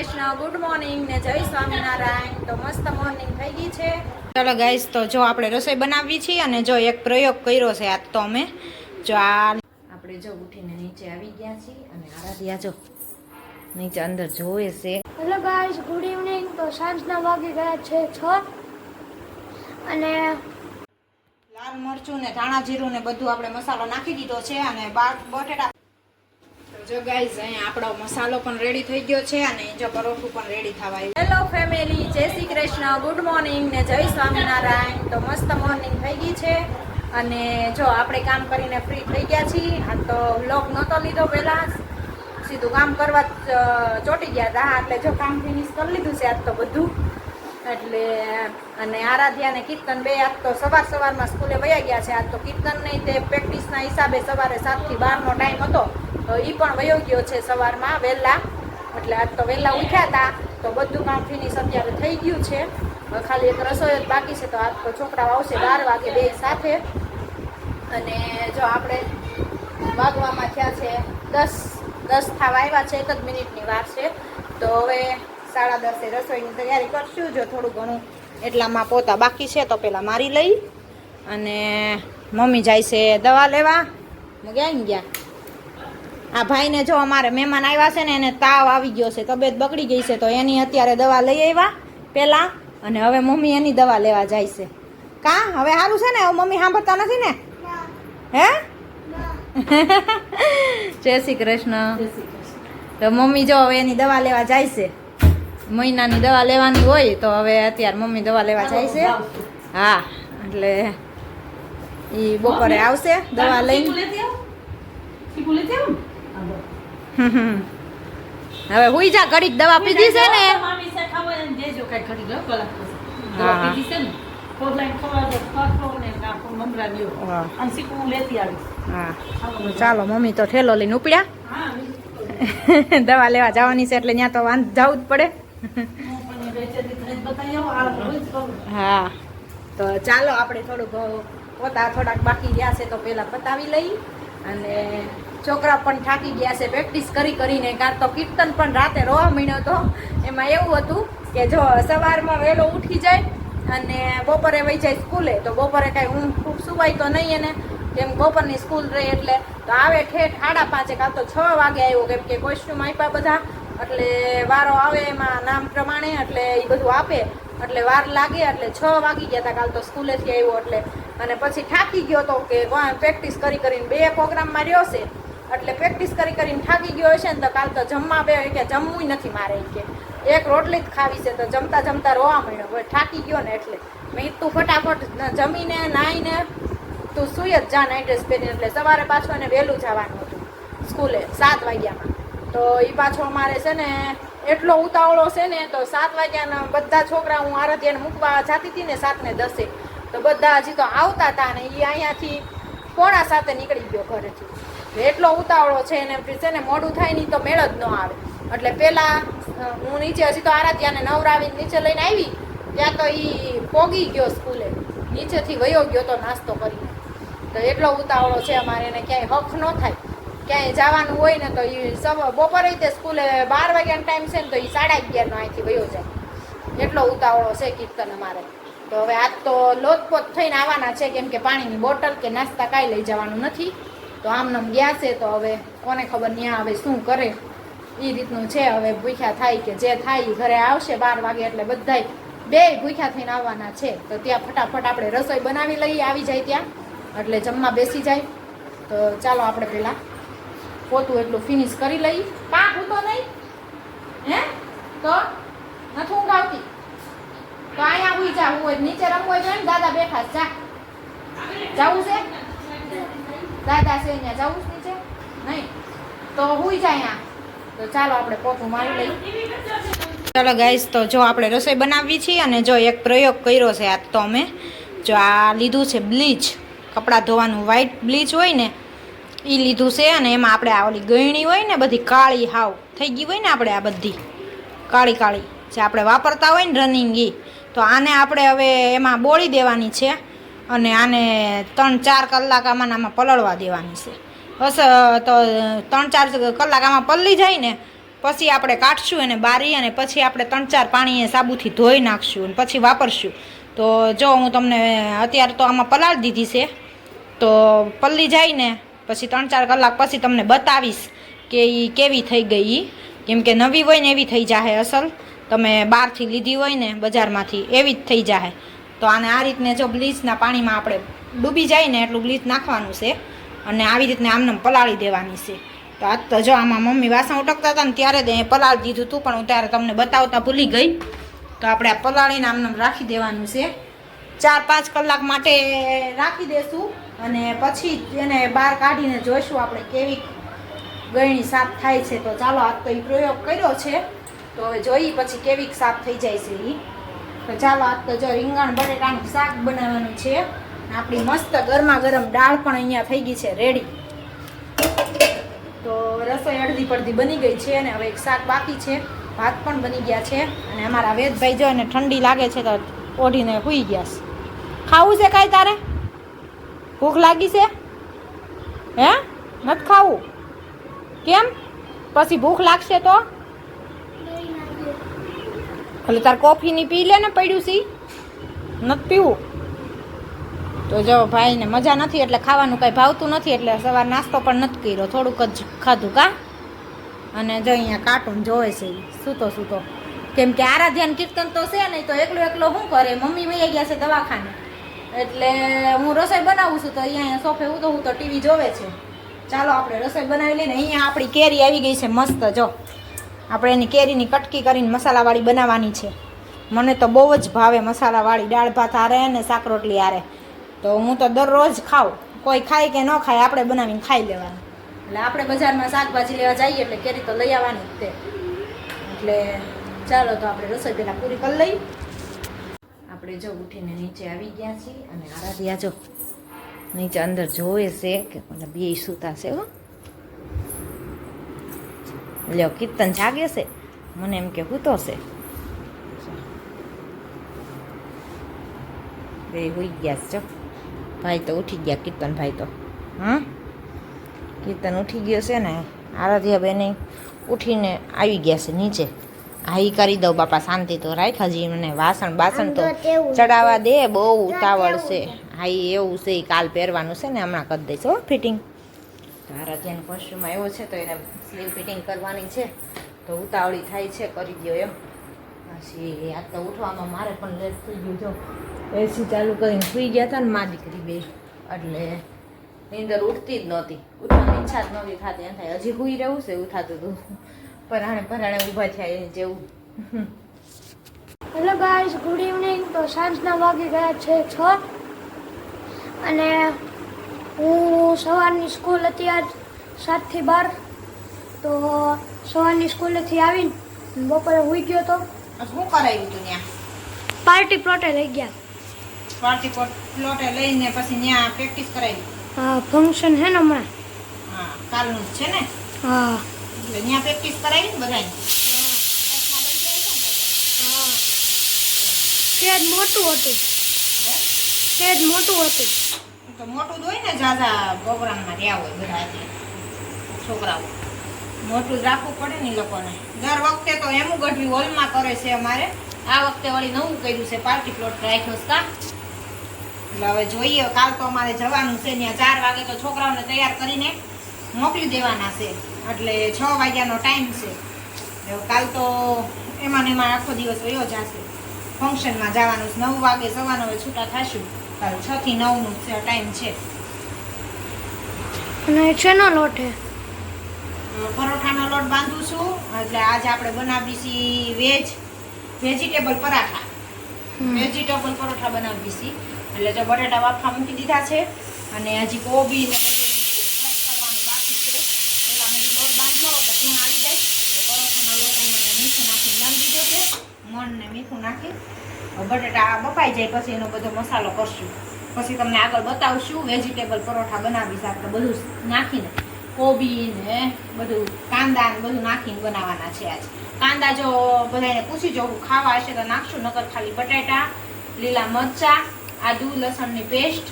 Krishna good morning ને જય સ્વામિનારાયણ. તો મસ્ત મોર્નિંગ થઈ ગઈ છે. ચલો ગાઈસ તો જો આપણે રસોઈ બનાવી છીએ અને જો એક પ્રયોગ કર્યો છે આજ તો અમે. જો આ આપણે જો ઉઠીને નીચે આવી ગયા છીએ અને આરાધ્યા જો. નીચે અંદર જોવે છે. હેલો ગાઈસ ગુડ ઇવનિંગ તો સાંજના વાગી ગયા છે છ. અને લાલ મરચું ને ધાણા જીરું ને બધું આપણે મસાલો નાખી દીધો છે અને બટેટા જો ગાઈઝ અહીંયા આપણો મસાલો પણ રેડી થઈ ગયો છે અને જો પરોઠું પણ રેડી થવા આવ્યું હેલો જય શ્રી કૃષ્ણ ગુડ મોર્નિંગ ને જય સ્વામિનારાયણ. તો મસ્ત મોર્નિંગ થઈ ગઈ છે. અને જો આપણે કામ કરીને ફ્રી થઈ ગયા છીએ. આ તો વ્લોગ નહોતો લીધો પહેલાં. સીધું કામ કરવા ચોંટી ગયા હતા. એટલે જો કામ ફિનિશ કરી લીધું છે આજ તો બધું. એટલે, અને આરાધ્યા ને કીર્તન બે આજ તો સવાર સવારમાં સ્કૂલે વયા ગયા છે. આજ તો કીર્તન નહીં તે પ્રેક્ટિસના હિસાબે સવારે સાતથી બારનો ટાઈમ હતો. તો એ પણ વયો ગયો છે સવારમાં વહેલા. એટલે આજ તો વહેલા ઉઠ્યા હતા તો બધું કામ ફિનિશ અત્યારે થઈ ગયું છે. ખાલી એક રસોઈ જ બાકી છે, તો આજ તો છોકરાઓ આવશે બાર વાગે બે સાથે. અને જો આપણે વાગવામાં થયા છે દસ દસ થવા આવ્યા છે, એક જ મિનિટની વાર છે. તો હવે સાડા દસે રસોઈની તૈયારી કરશું. જો થોડું ઘણું એટલામાં પોતા બાકી છે, તો પહેલાં મારી લઈ. અને મમ્મી જાય છે દવા લેવા. ગયા ગયા આ ભાઈને જો અમારે મહેમાન આવ્યા છે ને એને તાવ આવી ગયો છે તબિયત બગડી ગઈ છે તો એની અત્યારે દવા લઈ આવ્યા પહેલાં અને હવે મમ્મી એની દવા લેવા જાય છે. કા? હવે સારું છે ને? હવે મમ્મી સાંભળતા નથી ને? હે? જય શ્રી કૃષ્ણ. તો મમ્મી જો હવે એની દવા લેવા જાય છે. મહિનાની દવા લેવાની હોય તો હવે અત્યારે મમ્મી દવા લેવા જાય છે. હા એટલે એ બપોરે આવશે દવા લઈને. હવે હુઈ જા ઘડીક દવા પીધી છે ને. હા છે ને ચાલો મમ્મી તો ઠેલો લઈને ઉપડ્યા. દવા લેવા જવાની છે એટલે ત્યાં તો વાંધ જવું જ પડે. હા તો ચાલો આપણે થોડુંક પોતા થોડાક બાકી રહ્યા છે તો પહેલા પતાવી લઈ. અને છોકરા પણ થાકી ગયા છે પ્રેક્ટિસ કરી કરીને. કાં તો કીર્તન પણ રાતે રોવા મળ્યો હતો એમાં એવું હતું કે જો સવારમાં વહેલો ઉઠી જાય અને બપોરે વહી જાય સ્કૂલે, તો બપોરે કાંઈ ઊંઘ ખૂબ સુવાય તો નહીં એને. કેમ બપોરની સ્કૂલ રહી એટલે. તો આવે ઠેઠ સાડા પાંચે કાં તો છ વાગે આવ્યો, કેમ કે કોસ્ટ્યુમ આપ્યા બધા. એટલે વારો આવે એમાં નામ પ્રમાણે, એટલે એ બધું આપે. એટલે વાર લાગે, એટલે છ વાગી ગયા હતા કાલ તો સ્કૂલેથી આવ્યો, એટલે અને પછી થાકી ગયો હતો કે પ્રેક્ટિસ કરી કરીને બે પ્રોગ્રામમાં રહ્યો છે. એટલે પ્રેક્ટિસ કરી કરીને થાકી ગયો હશે ને તો કાલ તો જમવા બે કે જમવું નથી મારે કે. એક રોટલી જ ખાવી છે તો જમતા જમતા રોવા હવે થાકી ગયો ને એટલે મેં તું ફટાફટ જમીને, નાહીને તું સુઈ જ જા નાઇટ ડ્રેસ પહેરીને એટલે સવારે પાછું એને વહેલું જવાનું હતું સ્કૂલે સાત વાગ્યામાં. તો એ પાછો અમારે છે ને એટલો ઉતાવળો છે ને તો સાત વાગ્યાના બધા છોકરા હું આરાધ્યાને મૂકવા જાતી હતી ને સાતને દસે. તો બધા હજી તો આવતા હતા ને એ અહીંયાથી પોણા સાથે નીકળી ગયો ઘરેથી. એટલો ઉતાવળો છે એને છે ને મોડું થાય નહીં તો મેળ જ ન આવે. એટલે પહેલાં હું નીચે હજી તો આરાધ્યાને નવરાવીને નીચે લઈને આવી, ત્યાં તો એ પોગી ગયો સ્કૂલે. નીચેથી વયો ગયો તો નાસ્તો કરીને. તો એટલો ઉતાવળો છે અમારે એને ક્યાંય હક ન થાય. ક્યાંય જવાનું હોય ને તો એ બપોરે તે સ્કૂલે બાર વાગ્યાનો ટાઈમ છે ને તો એ સાડા અગિયારનો અહીંથી વયો જાય. એટલો ઉતાવળો છે કીર્તન અમારે. તો હવે આજ તો લોતપોત થઈને આવવાના છે, કેમ કે પાણીની બોટલ કે નાસ્તા કાંઈ લઈ જવાનું નથી. તો આમનામ ગયા છે, તો હવે કોને ખબર ત્યાં હવે શું કરે. એ રીતનું છે, હવે ભૂખ્યા થાય કે જે થાય એ ઘરે આવશે બાર વાગે એટલે બધાય બે ભૂખ્યા થઈને આવવાના છે. તો ત્યાં ફટાફટ આપણે રસોઈ બનાવી લઈએ આવી જાય ત્યાં. એટલે જમવા બેસી જાય. તો ચાલો આપણે પહેલાં પોતું એટલું ફિનિશ કરી લઈએ પાક તો નહીં હે તો નથી ઊંઘ આવતી તો અહીંયા હુઈ જા હું હોય નીચે રમવું હોય ને દાદા બેઠા જા જવું છે? દાદા છે અહીંયા, જવું છે નીચે? નહીં. તો હુઈ જાય તો ચાલો આપણે પોતું મારી લઈએ. ચાલો ગાઈસ તો જો આપણે રસોઈ બનાવવી છીએ અને જો એક પ્રયોગ કર્યો છે આજ તો અમે. જો આ લીધું છે બ્લીચ. કપડાં ધોવાનું વ્હાઇટ બ્લીચ હોય ને એ લીધું છે અને એમાં આપણે આ ઓલી ગયણી હોય ને, બધી કાળી હાવ. થઈ ગઈ હોય ને આપણે આ બધી. કાળી કાળી. જે આપણે વાપરતા હોય ને રનિંગ એ તો આને આપણે હવે એમાં બોળી દેવાની છે અને આને ત્રણ ચાર કલાક આમાં આમાં પલળવા દેવાની છે. બસ તો ત્રણ ચાર કલાક આમાં પલળી જાય ને પછી આપણે કાઢશું એને બારી અને પછી આપણે ત્રણ ચાર પાણીએ સાબુથી ધોઈ નાખશું અને પછી વાપરશું. તો જો હું તમને અત્યારે તો આમાં પલાળી દીધી છે, તો પલ્લી જાય ને પછી ત્રણ ચાર કલાક પછી તમને બતાવીશ કે એ કેવી થઈ ગઈ. કેમ કે નવી હોય ને એવી થઈ જાહે અસલ. તમે બહારથી લીધી હોય ને બજારમાંથી, એવી જ થઈ જાય તો આને આ રીતને જો બ્લીચના પાણીમાં આપણે ડૂબી જાય ને એટલું બ્લીચ નાખવાનું છે અને આવી રીતને આમને પલાળી દેવાની છે. તો આજ તો જો આમાં મમ્મી વાસણ ઉટકતા હતા ને ત્યારે એ પલાળી દીધું હતું, પણ હું ત્યારે તમને બતાવતા ભૂલી ગઈ. તો આપણે આ પલાળીને આમને રાખી દેવાનું છે. ચાર પાંચ કલાક માટે રાખી દેશું અને પછી એને બહાર કાઢીને જોઈશું આપણે કેવી ગળણી સાફ થાય છે. તો ચાલો આજ તો એ પ્રયોગ કર્યો છે. તો હવે જોઈએ પછી કેવી સાફ થઈ જાય છે એ તો ચાલો, આજ તો જો રીંગણ બટેટાનું શાક બનાવવાનું છે. આપણી મસ્ત ગરમા ગરમ દાળ પણ અહીંયા થઈ ગઈ છે રેડી તો રસોઈ અડધી પડધી બની ગઈ છે અને હવે એક શાક બાકી છે. ભાત પણ બની ગયા છે. અને અમારા વેદભાઈ જો અને ઠંડી લાગે છે તો ઓઢીને સૂઈ ગયા છે. ખાવું છે કાંઈ તારે? ભૂખ લાગી છે? હે? નથી ખાવું? કેમ? પછી ભૂખ લાગશે તો? એટલે તાર કોફીની પી લે ને પડ્યું સી? નથી પીવું. તો જો ભાઈને મજા નથી એટલે ખાવાનું કાંઈ ભાવતું નથી એટલે સવાર નાસ્તો પણ નથી કર્યો. થોડુંક જ ખાધું કા? અને જો અહીંયા કાર્ટૂન જોવે છે સૂતો સૂતો. કેમ કે આરાધ્યાન કીર્તન તો છે નહીં તો એકલો એકલો શું કરે? મમ્મી વહી ગયા છે દવાખાને. એટલે હું રસોઈ બનાવું છું તો અહીંયા સોફે હું તો હું તો ટીવી જોવે છે. ચાલો આપણે રસોઈ બનાવી લઈને અહીંયા આપણી કેરી આવી ગઈ છે મસ્ત, જો. આપણે એની કેરીની કટકી કરીને મસાલાવાળી બનાવવાની છે. મને તો બહુ જ ભાવે મસાલાવાળી. દાળ ભાત હારે અને શાક રોટલી હારે. તો હું તો દરરોજ ખાઉં. કોઈ ખાય કે ન ખાય, આપણે બનાવીને ખાઈ લેવાનું. એટલે આપણે બજારમાં શાકભાજી લેવા જઈએ એટલે કેરી તો લઈ આવવાની જ તે. એટલે ચાલો તો આપણે રસોઈ પહેલાં પૂરી કરી લઈ આપણે જો ઉઠીને નીચે આવી ગયા છીએ અને આરાધ્યા જો નીચે અંદર જોવે છે કે પેલા બે સૂતા છે હો. લ્યો કીર્તન જાગે છે. મને એમ કે હૂતો છે. બે હોઈ ગયા છે ભાઈ તો ઉઠી ગયા કીર્તન ભાઈ તો. હં કીર્તન ઉઠી ગયો છે ને આરાધ્યા બેને ઉઠીને આવી ગયા છે નીચે. હાઈ કરી દઉં બાપા શાંતિ તો રાખાજી મને વાસણ બાસણ તો ચડાવવા દે બહુ ઉતાવળ છે. હાઈ એવું છે કાલ પહેરવાનું છે ને હમણાં કરી દઈશ હો ફિટિંગ. આરાધ્યાનું કોસ્ટ્યુમ આવ્યો છે તો એને સ્લીવ ફિટિંગ કરવાની છે તો ઉતાવળી થાય છે, કરી દો એમ. પછી આ તો ઉઠવામાં મારે પણ લેટ થઈ ગયું જો. એસી ચાલુ કરીને સુઈ ગયા હતા ને મા દીકરી બે. એટલે નીંદર ઉઠતી જ નહોતી. ઉઠવાની ઈચ્છા જ નહોતી થતી. એમ થાય, હજી સુઈ રહેવું છે એવું થતું હતું પરાણે પરાણે ઊભા થયા એ જેવું. હેલો ગાઈસ ગુડ ઇવનિંગ તો સાંજના વાગી ગયા છે છ. અને હું સવારની સ્કૂલ હતી આજ સાતથી બાર. તો સવારની સ્કૂલેથી આવીને બપોરે ઉઈ ગયો તો. શું કરાવ્યું તું ત્યાં? પાર્ટી પ્લોટે લઈ ગયા. પાર્ટી પ્લોટે લઈને પછી ત્યાં પ્રેક્ટિસ કરાવી? હા ફંક્શન છે ને હમણાં. હા કાલનું છે ને? હા. એટલે ત્યાં પ્રેક્ટિસ કરાવી ને બધાને સ્ટેજ મોટું હતું. સ્ટેજ મોટું હતું. તો મોટું હોય ને ઝાઝા પ્રોગ્રામમાં રહ્યા હોય બધા છોકરાઓ. મોટું જ રાખવું પડે ને લોકોને. દર વખતે તો એમ ગઢવી હોલમાં કરે છે અમારે. આ વખતે વળી નવું કર્યું છે, પાર્ટી પ્લોટ રાખ્યો હતા એટલે હવે જોઈએ, કાલ તો અમારે જવાનું છે, ત્યાં ચાર વાગે તો છોકરાઓને તૈયાર કરીને મોકલી દેવાના છે. એટલે છ વાગ્યાનો ટાઈમ છે. કાલ તો એમાં ને એમાં આખો દિવસ વયો જશે. ફંક્શનમાં જવાનું છે. નવ વાગે સવારનો હવે છૂટા થશું. કાલ છ થી નવનું ટાઈમ છે. અને શેનો લોટ પરોઠાનો લોટ બાંધું છું. એટલે આજે આપણે બનાવીશી veg vegetable paratha. Vegetable paratha બનાવીશી એટલે જો બટાટા વાફા મૂકી દીધા છે અને હજી કોબી ને કરવાનું બાકી છે. પેલા મેં લોટ બાંધ્યો એટલે પૂર્ણ આવી જાય. તો પરોઠાનો લોટ અહીંયા મીઠું નાખીને બાંધી દીધો છે. મણ ને મીઠું નાખી બટેટા બફાઈ જાય પછી એનો બધો મસાલો કરશું. પછી તમને આગળ બતાવશું વેજીટેબલ પરોઠા બનાવીશ આપણે બધું નાખીને. કોબી ને બધું કાંદા ને બધું નાખીને બનાવવાના છે આજ. કાંદા જો બધાને પૂછી જવું ખાવા હશે તો નાખશું, નકર ખાલી બટેટા, લીલા મરચાં, આદુ, લસણની પેસ્ટ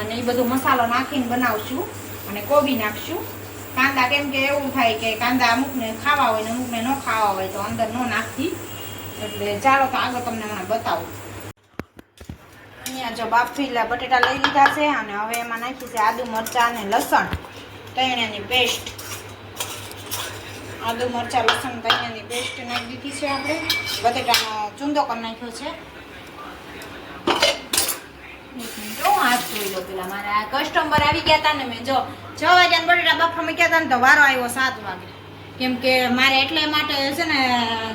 અને એ બધો મસાલો નાખીને બનાવશું અને કોબી નાખશું. કાંદા કેમ કે એવું થાય કે કાંદા અમુકને ખાવા હોય ને અમુકને ન ખાવા હોય તો અંદર ન નાખી એટલે ચાલો તો આગળ તમને હમણાં બતાવું. અહીંયા જો બાફીલા બટેટા લઈ લીધા છે અને હવે એમાં નાખી છે આદુ મરચાં અને લસણ તૈણાની પેસ્ટ. આદુ મરચાં, લસણ તૈણાની પેસ્ટ નાખી દીધી છે આપણે. બટેટાનો ચૂંદો કરી નાખ્યો છે. મારે કસ્ટમર આવી ગયા હતા ને મેં જો છ વાગ્યા બટેટા બાફા ગયા હતા ને તો વારો આવ્યો સાત વાગે. કેમ કે મારે એટલે માટે છે ને,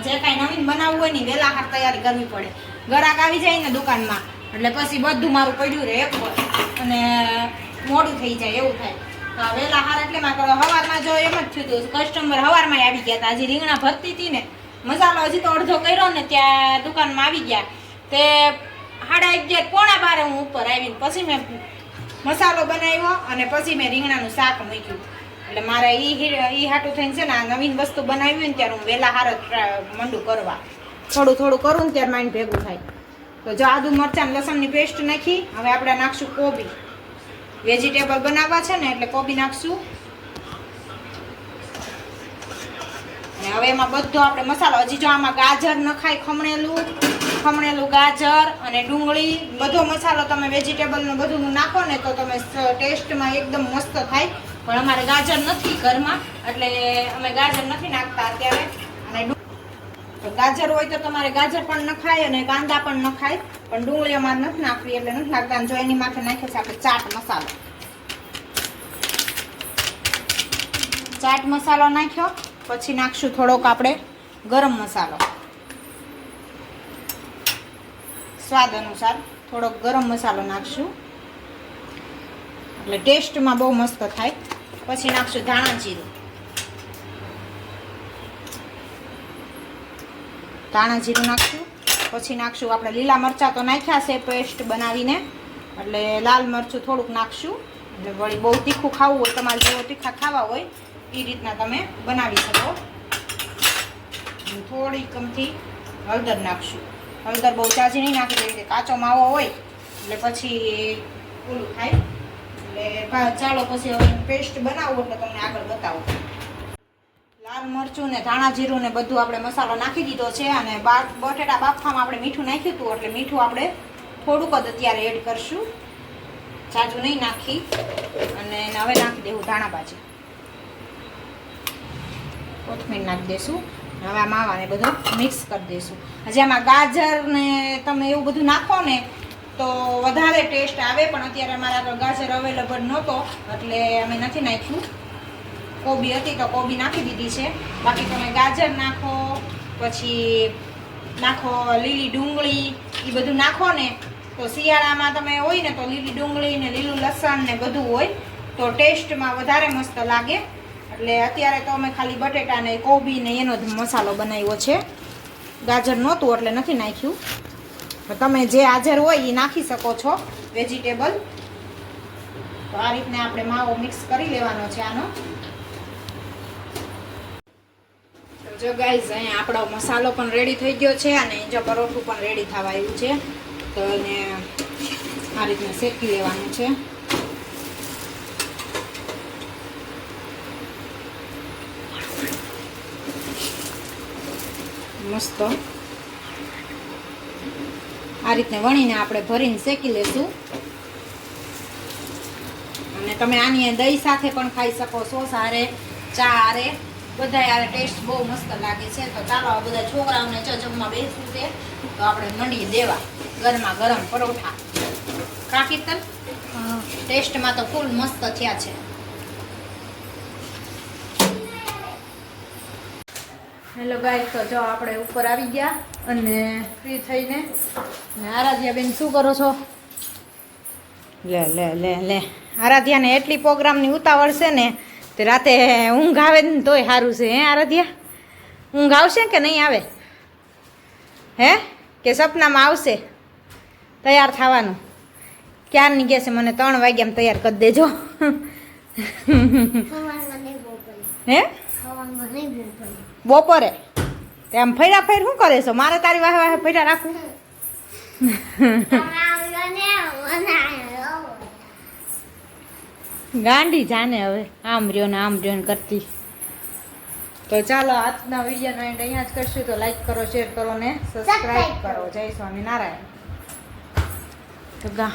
જે કાંઈ નવીન બનાવવું હોય ને વહેલા હાર તૈયારી કરવી પડે. ગરાક આવી જાય ને દુકાનમાં, એટલે પછી બધું મારું પડ્યું રહે એક. અને મોડું થઈ જાય એવું થાય. વહેલા હાર એટલે માં હવારમાં જો એમ જ થયું હતું. કસ્ટમર હવારમાં આવી ગયા હતા. હજી રીંગણા ભરતી હતી ને, મસાલો હજી તો અડધો કર્યો ને, ત્યાં દુકાનમાં આવી ગયા. તે સાડા અગિયાર પોણા બારે હું ઉપર આવીને પછી મેં મસાલો બનાવ્યો અને પછી મેં રીંગણાનું શાક મૂક્યું. એટલે મારે એ એ હાટું થઈને છે ને નવીન વસ્તુ બનાવી ને ત્યારે હું વહેલા હાર મંડું કરવા. થોડું થોડું કરું ને ત્યારે માઇન્ડ ભેગું થાય. તો જો આદુ મરચાં લસણની પેસ્ટ નાખી, હવે આપણે નાખશું કોબી. વેજીટેબલ બનાવવા છે ને એટલે કોબી નાખશું. હવે એમાં બધો આપણે મસાલો હજી જો આમાં ગાજર નખાય ખમણેલું ખમણેલું ગાજર અને ડુંગળી, બધો મસાલો તમે વેજીટેબલનું બધું નાખો ને તો તમે ટેસ્ટમાં એકદમ મસ્ત થાય. પણ અમારે ગાજર નથી ઘરમાં, એટલે અમે ગાજર નથી નાખતા અત્યારે. અને ગાજર હોય તો તમારે ગાજર પણ નખાય અને કાંદા પણ નખાય, પણ ડુંગળી અમારે નથી નાખવી એટલે નથી નાખતા. જો એની માથે નાખે છે આપણે ચાટ મસાલો. ચાટ મસાલો નાખ્યો, પછી નાખશું થોડોક આપણે ગરમ મસાલો. સ્વાદ અનુસાર થોડોક ગરમ મસાલો નાખશું. એટલે ટેસ્ટમાં બહુ મસ્ત થાય. પછી નાખશું ધાણા જીરું. ધાણા જીરું નાખશું. પછી નાખશું આપણે લીલા મરચાં તો નાખ્યા છે, પેસ્ટ બનાવીને. એટલે લાલ મરચું થોડુંક નાખશું. એટલે વળી બહુ તીખું ખાવું હોય, તમારે જેવો તીખા ખાવા હોય એ રીતના તમે બનાવી શકો. થોડી કમથી હળદર નાખશું. હળદર બહુ ચાજી નહીં નાખી દે કાચો માવો હોય, એટલે પછી ઓલું થાય. એટલે ચાલો પછી હવે પેસ્ટ બનાવું એટલે તમને આગળ બતાવું. લાલ મરચું ને ધાણા જીરું ને બધું આપણે મસાલો નાખી દીધો છે અને બટેટા બાફામાં આપણે મીઠું નાખ્યું હતું, એટલે મીઠું આપણે થોડુંક જ અત્યારે એડ કરશું. જાજુ નહીં નાખી. અને હવે નાખી દેવું ધાણા ભાજી. કોથમીર નાખી દઈશું હવે આ માવાને બધું મિક્સ કરી દઈશું હજી આમાં ગાજર ને તમે એવું બધું નાખો ને તો વધારે ટેસ્ટ આવે, પણ અત્યારે અમારા આગળ ગાજર અવેલેબલ નહોતો, એટલે અમે નથી નાખ્યું. કોબી હતી તો કોબી નાખી દીધી છે. બાકી તમે ગાજર નાખો, પછી નાખો લીલી ડુંગળી એ બધું નાખો ને, તો શિયાળામાં તમે હોય ને તો લીલી ડુંગળી ને લીલું લસણ ને બધું હોય, તો ટેસ્ટમાં વધારે મસ્ત લાગે. એટલે અત્યારે તો અમે ખાલી બટેટા ને કોબી ને એનો જ મસાલો બનાવ્યો છે. ગાજર નહોતું, એટલે નથી નાખ્યું. તમે જે હાજર હોય એ નાખી શકો છો વેજીટેબલ. તો આ રીતને આપણે માવો મિક્સ કરી લેવાનો છે આનો. જો ગાઈઝ અહીંયા આપણો મસાલો પણ રેડી થઈ ગયો છે અને જો પરોઠું પણ રેડી થવા આવ્યું છે. તો એને આ રીતને શેકી લેવાનું છે. મસ્ત. આ રીતે વણીને આપણે ભરીને શેકી લેશું. અને તમે આની દહીં સાથે પણ ખાઈ શકો છો સારે ચા આરે બધા યાર ટેસ્ટ બહુ મસ્ત લાગે છે. તો ચાલો આ બધા છોકરાઓને ચજમમાં બેસવું છે. તો આપણે મંડીએ દેવા ગરમા ગરમ પરોઠા. કા કીર્તન? ટેસ્ટમાં તો ફૂલ મસ્ત થયા છે. હેલો ગાઈસ તો જો આપણે ઉપર આવી ગયા અને ફ્રી થઈને આરાધ્યા બેન શું કરો છો? લે લે લે લે. આરાધ્યાને એટલી પ્રોગ્રામની ઉતાવળ છે ને તે રાતે ઊંઘ આવે ને તોય સારું છે હે આરાધ્યા? ઊંઘ આવશે કે નહીં આવે? હે? કે સપનામાં આવશે? તૈયાર થવાનું. ક્યારની છે મને ત્રણ વાગ્યામાં તૈયાર કરી દેજો. હે? બપોરે. આમ ફેરા ફેર શું કરે છો? મારે તારી વાહે વાહે ફેરા રાખું? ગાંડી જાને હવે આમ રહ્યો ને આમ રહ્યો ને કરતી. તો ચાલો આજના વિડીયોનો એન્ડ અહીંયા જ કરશું. તો લાઈક કરો શેર કરો ને સબસ્ક્રાઈબ કરો. જય સ્વામિનારાયણ. તો ગા.